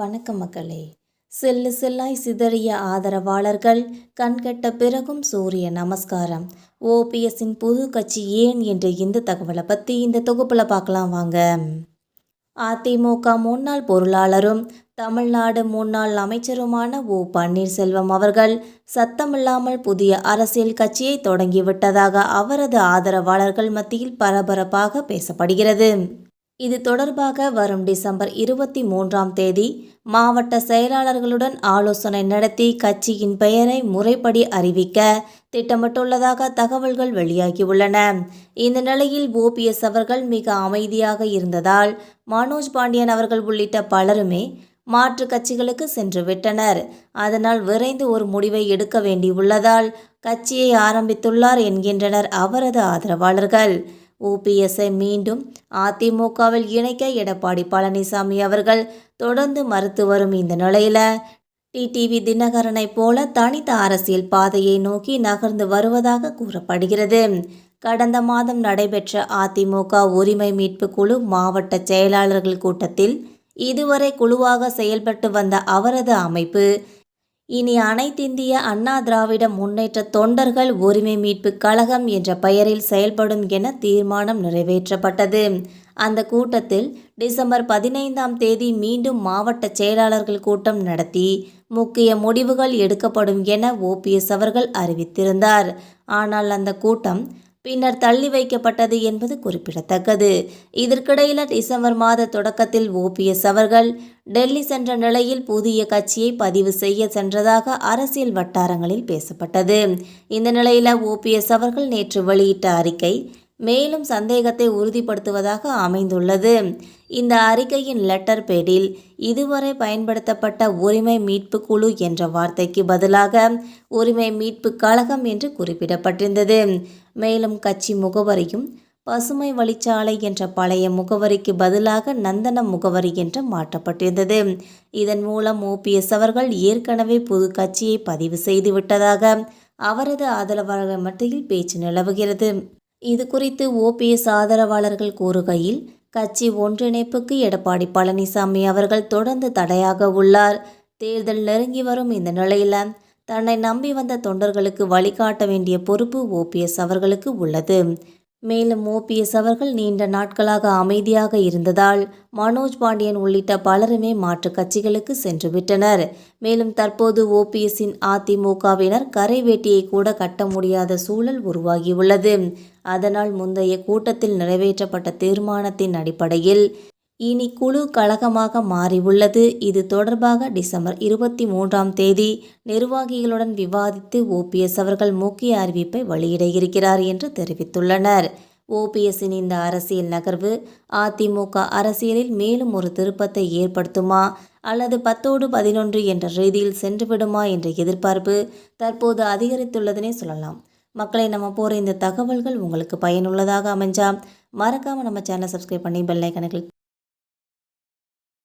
வணக்கம் மக்களே. செல்லு செல்லாய் சிதறிய ஆதரவாளர்கள் கண்கட்ட பிறகும் சூரிய நமஸ்காரம். ஓபிஎஸ்ஸின் புது கட்சி ஏன் என்ற இந்த தகவலை பற்றி இந்த தொகுப்பில் பார்க்கலாம் வாங்க. அதிமுக முன்னாள் பொருளாளரும் தமிழ்நாடு முன்னாள் அமைச்சருமான ஓ பன்னீர்செல்வம் அவர்கள் சத்தமில்லாமல் புதிய அரசியல் கட்சியை தொடங்கிவிட்டதாக அவரது ஆதரவாளர்கள் மத்தியில் பரபரப்பாக பேசப்படுகிறது. இது தொடர்பாக வரும் டிசம்பர் இருபத்தி மூன்றாம் தேதி மாவட்ட செயலாளர்களுடன் ஆலோசனை நடத்தி கட்சியின் பெயரை முறைப்படி அறிவிக்க திட்டமிட்டுள்ளதாக தகவல்கள் வெளியாகியுள்ளன. இந்த நிலையில் ஓபிஎஸ் அவர்கள் மிக அமைதியாக இருந்ததால் மனோஜ் பாண்டியன் அவர்கள் உள்ளிட்ட பலருமே மாற்று கட்சிகளுக்கு சென்று விட்டனர். அதனால் விரைந்து ஒரு முடிவை எடுக்க வேண்டியுள்ளதால் கட்சியை ஆரம்பித்துள்ளார் என்கின்றனர் அவரது ஆதரவாளர்கள். ஓபிஎஸ்ஐ மீண்டும் அதிமுகவில் இணைக்க எடப்பாடி பழனிசாமி அவர்கள் தொடர்ந்து மறுத்து வரும் இந்த நிலையில் டிடிவி தினகரனை போல தனித்த அரசியல் பாதையை நோக்கி நகர்ந்து வருவதாக கூறப்படுகிறது. கடந்த மாதம் நடைபெற்ற அதிமுக உரிமை மீட்பு குழு மாவட்ட செயலாளர்கள் கூட்டத்தில் இதுவரை குழுவாக செயல்பட்டு வந்த அவரது அமைப்பு இனி அனைத்திந்திய அண்ணா திராவிட முன்னேற்ற தொண்டர்கள் உரிமை மீட்பு கழகம் என்ற பெயரில் செயல்படும் என தீர்மானம் நிறைவேற்றப்பட்டது. அந்த கூட்டத்தில் டிசம்பர் பதினைந்தாம் தேதி மீண்டும் மாவட்ட செயலாளர்கள் கூட்டம் நடத்தி முக்கிய முடிவுகள் எடுக்கப்படும் என ஓபிஎஸ் அவர்கள் அறிவித்திருந்தார். ஆனால் அந்த கூட்டம் பின்னர் தள்ளி வைக்கப்பட்டது என்பது குறிப்பிடத்தக்கது. இதற்கிடையில் டிசம்பர் மாத தொடக்கத்தில் ஓபிஎஸ் அவர்கள் டெல்லி சென்ற நிலையில் புதிய கட்சியை பதிவு செய்ய சென்றதாக அரசியல் வட்டாரங்களில் பேசப்பட்டது. இந்த நிலையில் ஓபிஎஸ் அவர்கள் நேற்று வெளியிட்ட அறிக்கை மேலும் சந்தேகத்தை உறுதிப்படுத்துவதாக அமைந்துள்ளது. இந்த அறிக்கையின் லெட்டர் பேடில் இதுவரை பயன்படுத்தப்பட்ட உரிமை மீட்பு குழு என்ற வார்த்தைக்கு பதிலாக உரிமை மீட்பு கழகம் என்று குறிப்பிடப்பட்டிருந்தது. மேலும் கட்சி முகவரியும் பசுமை வழிச்சாலை என்ற பழைய முகவரிக்கு பதிலாக நந்தனம் முகவரி என்று மாற்றப்பட்டிருந்தது. இதன் மூலம் ஓபிஎஸ் அவர்கள் ஏற்கனவே புது கட்சியை பதிவு செய்து விட்டதாக அவரது ஆதரவாளர்கள் மத்தியில் பேச்சு நிலவுகிறது. இது குறித்து ஓபிஎஸ் ஆதரவாளர்கள் கூறுகையில் கட்சி ஒன்றிணைப்புக்கு எடப்பாடி பழனிசாமி அவர்கள் தொடர்ந்து தடையாக உள்ளார். தேர்தல் நெருங்கி வரும் இந்த நிலையில் தன்னை நம்பி வந்த தொண்டர்களுக்கு வழிகாட்ட வேண்டிய பொறுப்பு ஓபிஎஸ் அவர்களுக்கு உள்ளது. மேலும் ஓபிஎஸ் அவர்கள் நீண்ட நாட்களாக அமைதியாக இருந்ததால் மனோஜ் பாண்டியன் உள்ளிட்ட பலருமே மாற்று கட்சிகளுக்கு சென்று விட்டனர் மேலும் தற்போது ஓபிஎஸ்ஸின் அதிமுகவினர் கரை வேட்டியை கூட கட்ட முடியாத சூழல் உருவாகியுள்ளது. அதனால் முந்தைய கூட்டத்தில் நிறைவேற்றப்பட்ட தீர்மானத்தின் அடிப்படையில் இனி குழு கழகமாக மாறியுள்ளது. இது தொடர்பாக டிசம்பர் இருபத்தி மூன்றாம் தேதி நிர்வாகிகளுடன் விவாதித்து ஓபிஎஸ் அவர்கள் முக்கிய அறிவிப்பை வெளியிட இருக்கிறார் என்று தெரிவித்துள்ளனர். ஓபிஎஸ்ஸின் இந்த அரசியல் நகர்வு அதிமுக அரசியலில் மேலும் ஒரு திருப்பத்தை ஏற்படுத்துமா அல்லது பத்தோடு பதினொன்று என்ற ரீதியில் சென்றுவிடுமா என்ற எதிர்பார்ப்பு தற்போது அதிகரித்துள்ளதனே சொல்லலாம். மக்களை நம்ம போகிற இந்த தகவல்கள் உங்களுக்கு பயனுள்ளதாக அமைஞ்சா மறக்காமல் நம்ம சேனலை சப்ஸ்கிரைப் பண்ணி பெல் கணக்கில் கிளிக்